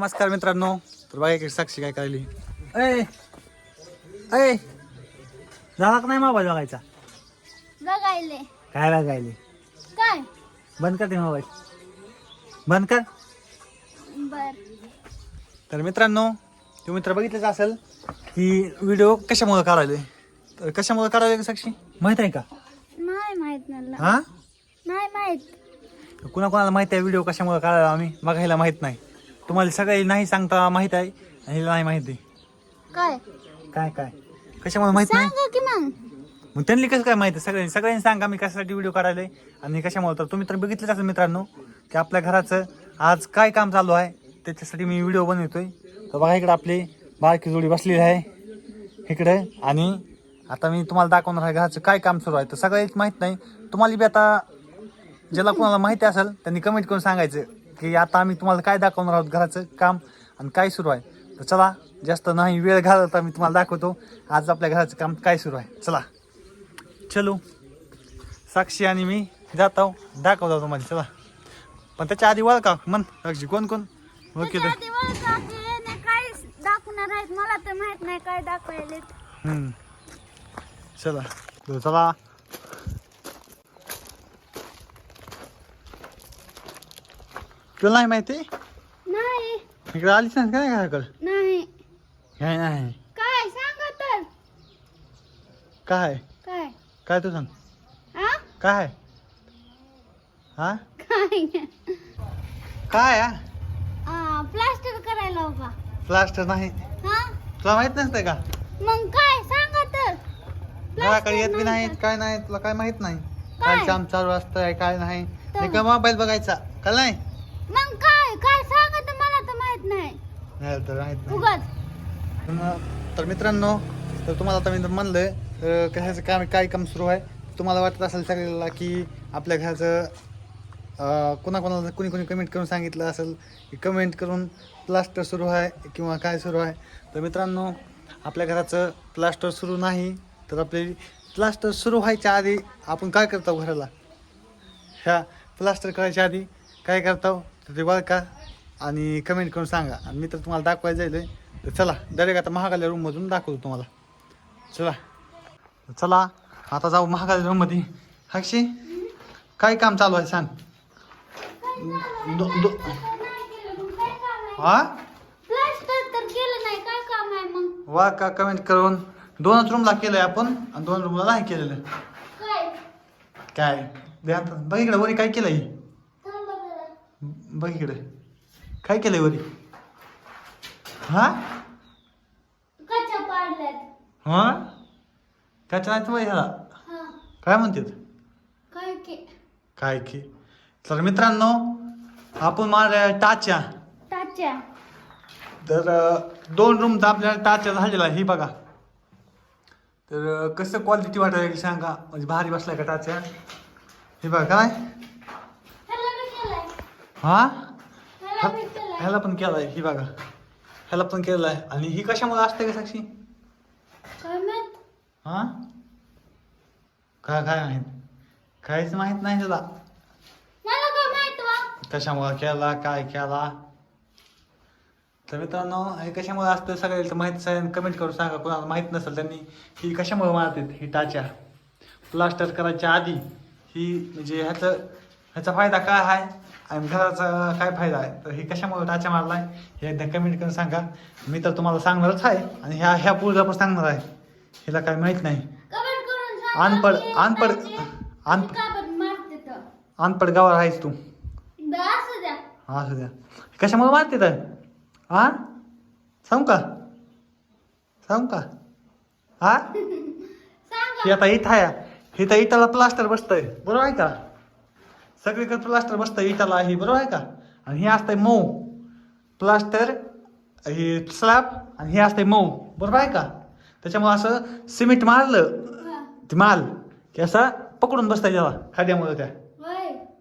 नमस्कार मित्रांनो. तर बघा इकडे साक्षी काय करायली. अय अय झाला का नाही मोबाईल बघायचा? बघायले. काय बघायले? काय? बंद कर ते मोबाईल. बंद कर. बर. तर मित्रांनो तुम्ही मित्र बघितलंच असेल की व्हिडिओ कशामुळे काढायले? तर कशामुळे काढायले का साक्षी? माहीत आहे का? नाही माहीत मला. हा? नाही माहीत. तर कुणा कोणाला माहीत आहे व्हिडिओ कशामुळे काढायला आम्ही? बघायला माहीत नाही. तुम्हाला सगळे नाही सांगता माहीत आहे आणि हिला नाही माहिती काय? काय काय? कशामुळे माहीत नाही? सांगा की मग. मग त्यांनी कसं काय माहिती सगळ्यांनी सगळ्यांनी सांगा मी कशासाठी व्हिडिओ काढायला आणि कशामुळे? तर तुम्ही तर बघितलंच असेल मित्रांनो की आपल्या घराचं आज काय काम चालू आहे त्याच्यासाठी मी व्हिडिओ बनवतोय. तर बघा इकडे आपली बारकी जोडी बसलेली आहे. इकडे आणि आता मी तुम्हाला दाखवणार आहे घराचं काय काम सुरू आहे. तर सगळ्याच माहीत नाही. तुम्हाला बी आता ज्याला कोणाला माहिती असेल त्यांनी कमेंट करून सांगायचं. की आता आम्ही तुम्हाला काय दाखवणार आहोत घराचं काम आणि काय सुरू आहे. तर चला जास्त नाही वेळ घालवता मी तुम्हाला दाखवतो. आज आपल्या घराचं काम काय सुरू आहे. चला. चलो. साक्षी आणि मी जातो दाखवतो तुम्हाला. चला. पण त्याच्या आधी ओळखा मन साक्षी कोण कोण? ओके काय दाखवणार आहेत. मला तर माहीत नाही काय दाखवायले. चला. चला. तुला नाही माहिती? नाही. इकडे आलीच नाही काय घराकडं? नाही. काय नाही. काय? सांगा तर काय? काय? काय तू सांग? हा काय? हा काय? काय प्लास्टर करायला उभा. प्लास्टर नाही. हा? तुला माहीत नसतंय का? मग काय? सांगा तर घराकडे येत बी नाहीत काय नाही तुला काय माहीत नाही. काय? काय? काम चालू असतंय काय नाही. तर- मोबाईल बघायचा. का नाही? मग काय? काय सांगा तर मला तर माहीत नाही. नाही तर माहीत नाही. उगाच. पण- तर मित्रांनो तर तुम्हाला आता मी म्हणलं अं, कशाचं काम काय काम सुरू आहे? तुम्हाला वाटत असेल सगळ्याला की आपल्या घराचं अं, कोणाकोणाला कुणी कुणी कमेंट करून सांगितलं असेल की कमेंट करून प्लास्टर सुरू आहे किंवा काय सुरू आहे? तर मित्रांनो आपल्या घराचं प्लास्टर सुरू नाही तर आपले प्लास्टर सुरू व्हायच्या आधी आपण काय करतो घराला? ह्या प्लास्टर करायच्या आधी काय करतो? तर ते बघा आणि कमेंट करून सांगा. आणि मी तर तुम्हाला दाखवायला जाईल तर चला डायरेक्ट आता महागाल्या रूममधून दाखवतो तुम्हाला. चला. चला आता जाऊ महागाल्या रूममध्ये हाक्षी काय काम चालू आहे सांग. दो दो. हा? केलं आहे वा का कमेंट करून. दोनच रूमला केलंय आपण आणि दोन रूमला नाही केलेलं. काय? बघ इकडे वरी काय केलंय. थांबा जरा. बघ इकडे. काय केलंय वरी? हा? हा? त्याच्या नाही तुम्हाला ह्याला. हा. काय म्हणतात काय के काय की? तर मित्रांनो आपण मारल्या टाच्या. टाच्या. तर दोन रूम तर आपल्याला टाच्या झालेला आहे, ही बघा. तर कसं क्वालिटी वाटायला सांगा. म्हणजे भारी बसलाय का टाच्या? हे बघा काय? हा? ह्याला केलाय. पण केलाय ही बघा. ह्याला पण आहे आणि ही कशामुळे असते का साक्षी? माहीत? हा? काय काय माहीत? काहीच माहीत नाही तुला. माहीत कशामुळे केला काय केला? तर मित्रांनो हे कशामुळे असतं सगळ्याला माहितीच आहे कमेंट करून सांगा. कोणाला माहीत नसेल त्यांनी ही कशामुळे मारतात ही टाच्या? प्लास्टर करायच्या आधी ही म्हणजे ह्याचं ह्याचा फायदा काय आहे? आणि घराचा काय फायदा आहे? तर ही कशामुळे टाच्या मारलाय? हे एकदा कमेंट करून सांगा. मी तर तुम्हाला सांगणारच आहे आणि ह्या ह्या पुढचा पण सांगणार आहे. हिला काय माहीत नाही. टाचे बरं मारते तर. अनपढ गावाला आहेस तू. हा असू द्या. कशामुळे मारते तर? हा? सांगू का? सांगू का? हा? सांगा. ही आता इथं आहे. ही तर इटाला प्लास्टर बसतंय. बरोबर आहे का? सगळीकडे प्लास्टर बसतंय इटाला ही बरोबर आहे का? आणि हे असतंय मऊ. प्लास्टर हे स्लॅब आणि हे असतंय मऊ बरोबर आहे का? त्याच्यामुळे असं सिमेंट मारलं. ते माल की असा पकडून बसताय त्याला खाद्यामुळे त्या.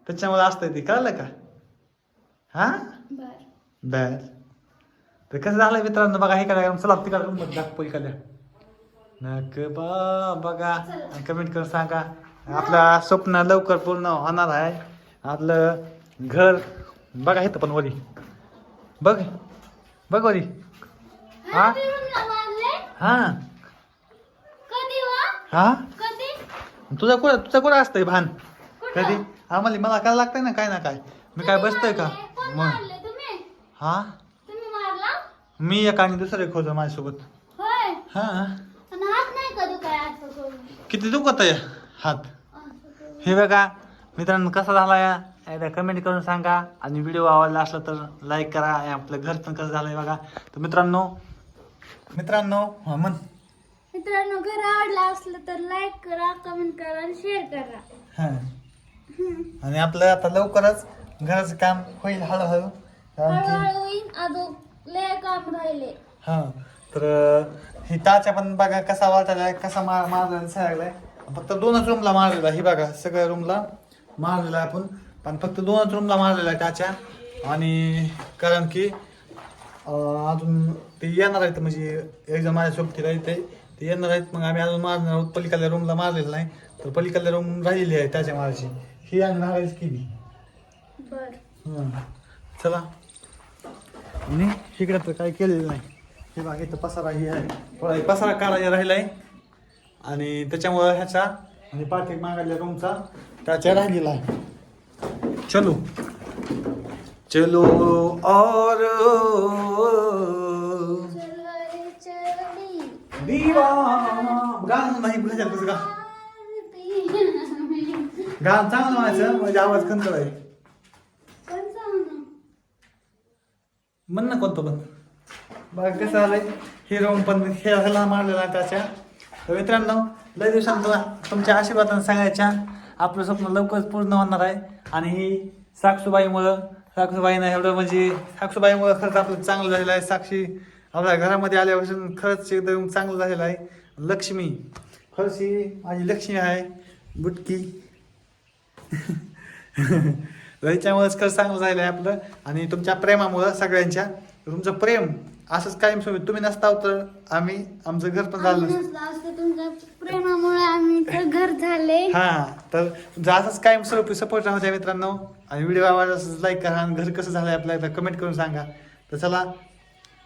त्याच्यामुळे असतंय ते कळलं का? हा? बर. तर कसं झालं मित्रांनो बघा हे करा चला तिकडे दाखव इकडल्या नक बा बघा कमेंट करून सांगा. आपलं स्वप्न लवकर पूर्ण होणार आहे. आपलं घर बघा इथं पण वरी बघ बघ बरी हा? हा, हा? हा? तुझा कुठं तुझं कुठं असतंय भान? कधी? आम्हाला मला काय लागतंय ना काय ना काय. मी काय बसतोय का? मग. हा? मी एक आणि दुसरं एक होतो माझ्यासोबत हा किती दुखत आहे हात. हे बघा मित्रांनो कसा झाला या? एकदा कमेंट करून सांगा. आणि व्हिडिओ आवडला असला तर लाईक करा. आणि आपलं घर पण कसं झालंय बघा. तर मित्रांनो मित्रांनो म्हण मित्रांनो घर आवडलं असलं तर लाईक करा कमेंट करा आणि शेअर करा. हा. आणि आपलं आता लवकरच घराचं काम होईल हळूहळू. कारण की हळूहळू होईन अजून लय काम राहिले. हा. तर ही टाच्या पण बघा कसा वाटायला कसा मार मारलेला सांगलाय फक्त दोनच रूमला मारलेला ही बघा सगळ्या रूमला मारलेला आहे आपण. पण फक्त दोनच रूमला मारलेला आहे टाच्या आणि कारण की अजून ते येणार आहेत म्हणजे एक जण माझ्या सोबतीला येते ते येणार आहेत मग आम्ही अजून मारणार आहोत. पलीकडल्या रूमला मारलेलं नाही. तर पलीकडल्या रूम राहिलेली आहे त्याच्या मारायची ही आम्ही मारायची केली बर. हं. चला. आणि इकडे तर काही केलेलं नाही. हे बघा इथं पसारा ही आहे. पसारा काढायला राहिलाय. आणि त्याच्यामुळं ह्याचा आणि पाठी मागायला रूमचा त्याच्या राहिलेला आहे. चलो. चलो और गाणं नाही भजन कसं गा गाणं चांगलं म्हणायचं म्हणजे आवाज कंतळ आहे म्हण ना कोणतं पण. बघ कसं आलंय? हिरो पण खेळायला मारलेला आहे त्याच्या. तर मित्रांनो लय दिवसांत तुमच्या आशीर्वादाने सांगायच्या आपलं स्वप्न लवकरच पूर्ण होणार आहे. आणि ही साक्षूबाईमुळं साक्षूबाईनं एवढं म्हणजे साक्षूबाईमुळं खरंच आपलं चांगलं झालेलं आहे. साक्षी आपल्या घरामध्ये आल्यापासून खरंच एकदम चांगलं झालेलं आहे. लक्ष्मी खरंच ही माझी लक्ष्मी आहे. बुटकी. त्याच्यामुळेच खरं चांगलं झालेलं आहे आपलं. आणि तुमच्या प्रेमामुळं सगळ्यांच्या तुमचं प्रेम असंच कायम सोबत. तुम्ही नसताव तर आम्ही आमचं घर पण झालं नसतं. तुमच्या प्रेमामुळे आम्ही घर झाले. हा तर तुमचं असंच कायम स्वरूपी सपोर्ट राहू द्या मित्रांनो. आणि व्हिडिओ आवडला लाईक करा आणि घर कसं झालं आपल्याला कमेंट करून सांगा. तर चला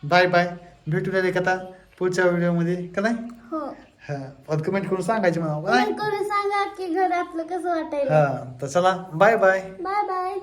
बाय बाय भेटूया एक आता पुढच्या व्हिडिओमध्ये का नाही? हो. हा कमेंट करून सांगायचे मला कमेंट करून सांगा की घर आपलं कसं वाटायला हा तर चला बाय बाय बाय बाय